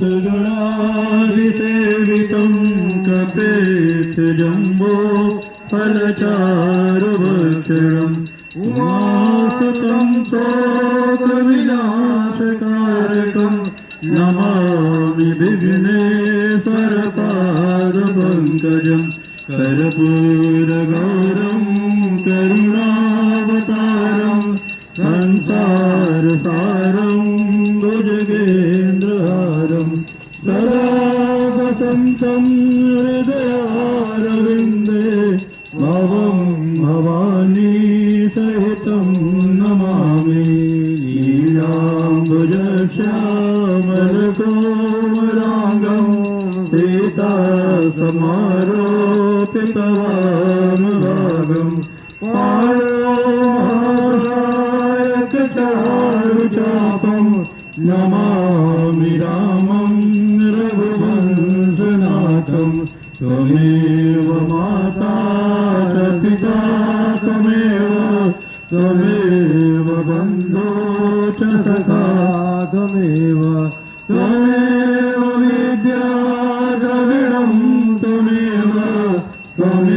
भूतगणादिसेवितं कपेत जम्बो फलचारुभक्षणम् उमासुतं शोकविनाशकारकं नमामि विघ्नेश्वरपादपङ्कजम् कर्पूरगौरं करुणावतारं ृदारन्दे भवं भवानी सहितं नमामि। रामजशामरकोमरागं सीता समारोगम् आरोचारापं नमामि रामम्। रघुवंशनाथं त्वमेव माता च पिता, त्वमेव त्वमेव बन्धो च सखा, त्वमेव विद्या द्रविणं त्वमेव त्वमेव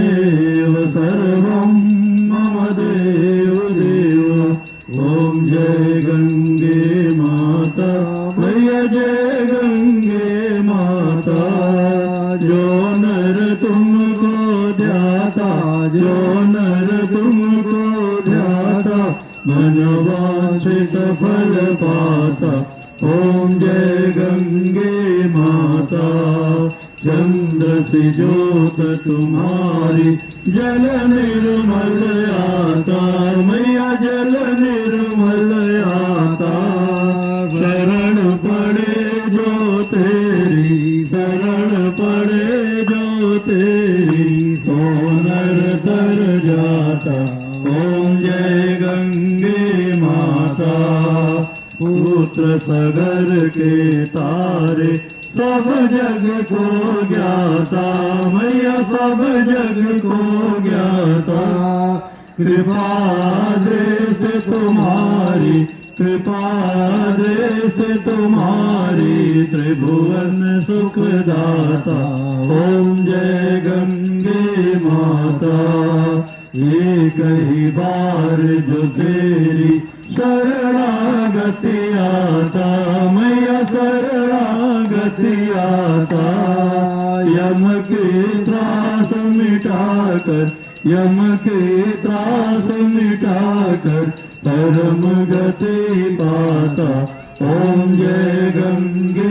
ध्याता जो नर तुमको ध्याता मनवांचित फल पाता। ओम जय गंगे माता, चंद्र से ज्योत तुम्हारी जल निर्मल आता। मैया जल निर्मल आता। शरण पड़े जो तेरी, शरण पड़े जो तेरी। गंगे माता, पुत्र सगर के तारे, सब जग को ज्ञाता, मैया सब जग को ज्ञाता। कृपा देश तुम्हारी, कृपा देश तुम्हारी, त्रिभुवन सुखदाता। ओम जय गंगे माता। एक ही बार जो तेरी शरणागति आता, मैया शरणागति आता। यम के त्रास मिटाकर, यम के त्रास मिटाकर परम गति पाता। ओम जय गंगे।